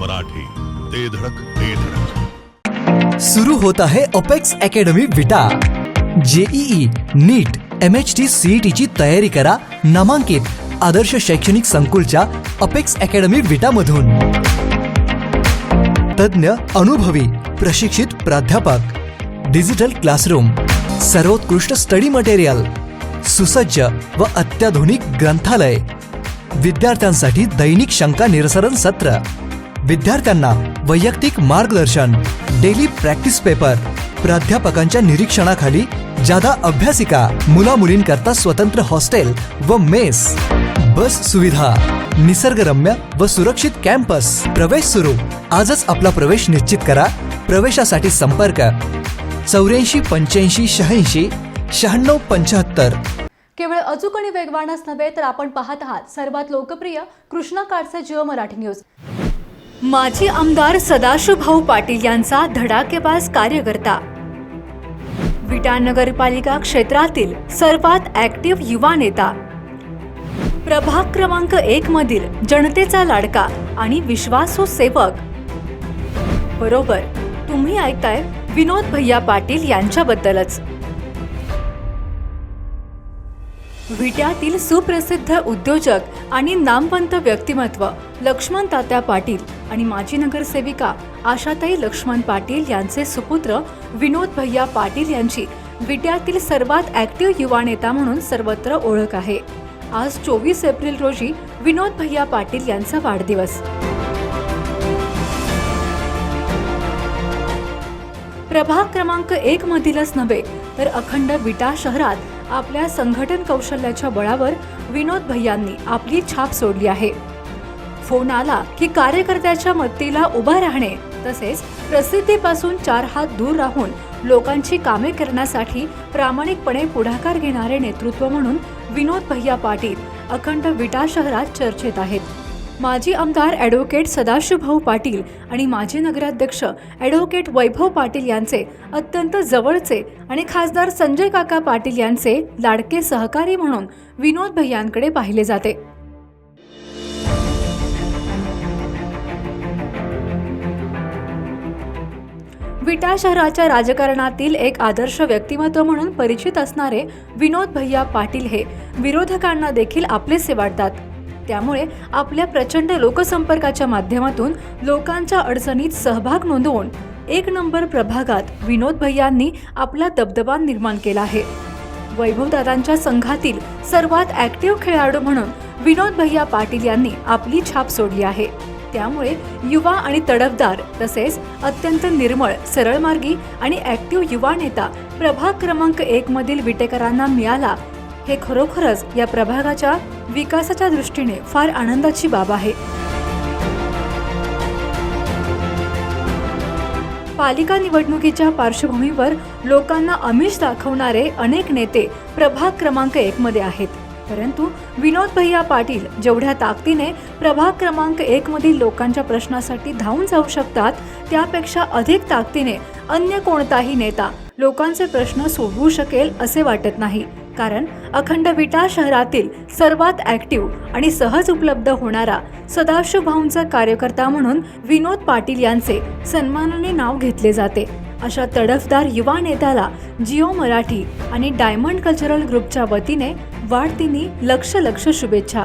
मराठी. ते धडक ते धडक. सुरू होत आहे Apex Academy Vita. JEE NEET M H T CET ची तयारी करा. नामांकित आदर्श शैक्षणिक संकुलच्या अपेक्स अकॅडमी विटा मधून तज्ज्ञ अनुभवी प्रशिक्षित प्राध्यापक. Digital classroom. सर्वोत्कृष्ट स्टडी मटेरियल. सुसज्ज व अत्याधुनिक ग्रंथालय. विद्यार्थ्यांसाठी दैनिक शंका निरसरण सत्र. विद्यार्थ्यांना वैयक्तिक मार्गदर्शन डेली प्रॅक्टिस पेपर प्राध्यापकांच्या निरीक्षणाखाली जादा अभ्यासिका मुला मुलींकरता स्वतंत्र हॉस्टेल व मेस. बस सुविधा निसर्गरम्य व सुरक्षित कॅम्पस. प्रवेश सुरू. आजच आपला प्रवेश निश्चित करा. प्रवेशासाठी संपर्क. चौऱ्याऐंशी पंच्याऐंशी शहाऐंशी शहाण्णव पंच्याहत्तर. केवळ अचूक आणि वेगवानच नव्हे तर आपण पाहत आहात सर्वात लोकप्रिय कृष्णा काळचा जिओ मराठी न्यूज. माजी आमदार सदाशिव भाऊ पाटील यांचा धडाकेबाज कार्यकर्ता. विटा नगरपालिका क्षेत्रातील सर्वात ऍक्टिव्ह युवा नेता. प्रभाग क्रमांक एक मधील जनतेचा लाडका आणि विश्वासू सेवक. बरोबर तुम्ही ऐकताय विनोद भैया पाटील यांच्याबद्दलच. विट्यातील सुप्रसिद्ध उद्योजक आणि नामवंत व्यक्तिमत्व लक्ष्मण तात्या पाटील आणि माजी नगरसेविका आशाताई लक्ष्मण पाटील यांचे सुपुत्र विनोद भैया पाटील यांची विट्यातील सर्वात ऍक्टिव्ह युवा नेता म्हणून सर्वत्र ओळख आहे. आज चोवीस एप्रिल रोजी विनोद भैया पाटील यांचा वाढदिवस. प्रभाग क्रमांक एक मधीलच नव्हे तर अखंड विटा शहरात आपल्या संघटन कौशल्याच्या बळावर विनोद भैयांनी आपली छाप सोडली आहे. फोन आला की कार्यकर्त्याच्या मदतीला उभा राहणे तसेच प्रसिद्धीपासून चार हात दूर राहून लोकांची कामे करण्यासाठी प्रामाणिकपणे पुढाकार घेणारे नेतृत्व म्हणून विनोद भैया पाटील अखंड विटा शहरात चर्चेत आहेत. माजी आमदार ॲडव्होकेट सदाशिवभाऊ पाटील आणि माजी नगराध्यक्ष ॲडव्होकेट वैभव पाटील यांचे अत्यंत जवळचे आणि खासदार संजय काका पाटील यांचे लाडके सहकारी म्हणून विनोद भैयांकडे पाहिले जाते. विटा शहराच्या राजकारणातील एक आदर्श व्यक्तिमत्व म्हणून परिचित असणारे विनोद भैया पाटील हे विरोधकांना देखील आपलेसे वाटतात. त्यामुळे आपल्या प्रचंड लोकसंपर्काच्या माध्यमातून लोकांच्या अडचणीत सहभाग नोंदवून एक नंबर प्रभागात विनोद भैयांनी आपला दबदबा निर्माण केला आहे. वैभवदादांच्या संघातील सर्वात ऍक्टिव्ह खेळाडू म्हणून विनोद भैया पाटील यांनी आपली छाप सोडली आहे. त्यामुळे युवा आणि तडफदार तसेच अत्यंत निर्मळ सरळमार्गी आणि ऍक्टिव्ह युवा नेता प्रभाग क्रमांक एक मधील विटेकरांना मिळाला हे खरोखरच या प्रभागाच्या विकासाच्या दृष्टीने फार आनंदाची बाब आहे. पालिका निवडणुकीच्या पार्श्वभूमीवर लोकांना आमिष दाखवणारे अनेक नेते प्रभाग क्रमांक एक मध्ये आहेत. परंतु विनोद भैया पाटील जेवढ्या ताकदीने प्रभाग क्रमांक एक मधील लोकांच्या प्रश्नासाठी धावून जाऊ शकतात त्यापेक्षा अधिक ताकदीने अन्य कोणताही नेता लोकांचे प्रश्न सोडवू शकेल असे वाटत नाही. कारण अखंड विटा शहरातील सर्वात ऍक्टिव्ह आणि सहज उपलब्ध होणारा सदाशिव भाऊंचा कार्यकर्ता म्हणून विनोद पाटील यांचे सन्मानाने नाव घेतले जाते. अशा तडफदार युवा नेत्याला जिओ मराठी आणि डायमंड कल्चरल ग्रुपच्या वतीने वाढदिनी लक्ष लक्ष शुभेच्छा.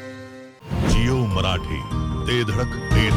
मराठी. ते धडक ते